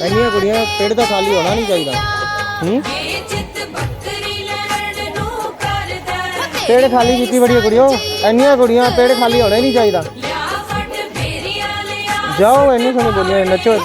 ਇੰਨੀਆਂ ਕੁੜੀਆਂ ਪੇੜ ਦਾ ਖਾਲੀ ਹੋਣਾ ਨਹੀਂ ਚਾਹੀਦਾ। ਹੂੰ? ਪੇੜ ਖਾਲੀ ਕੀਤੀ ਬੜੀਆਂ ਕੁੜੀਓ ਇੰਨੀਆਂ ਕੁੜੀਆਂ ਪੇੜ ਖਾਲੀ ਹੋਣਾ ਹੀ ਨਹੀਂ ਚਾਹੀਦਾ। ਜਾਓ, ਇੰਨੀ ਸੋਹਣੀ ਬੋਲੀਆਂ ਨੱਚੋ।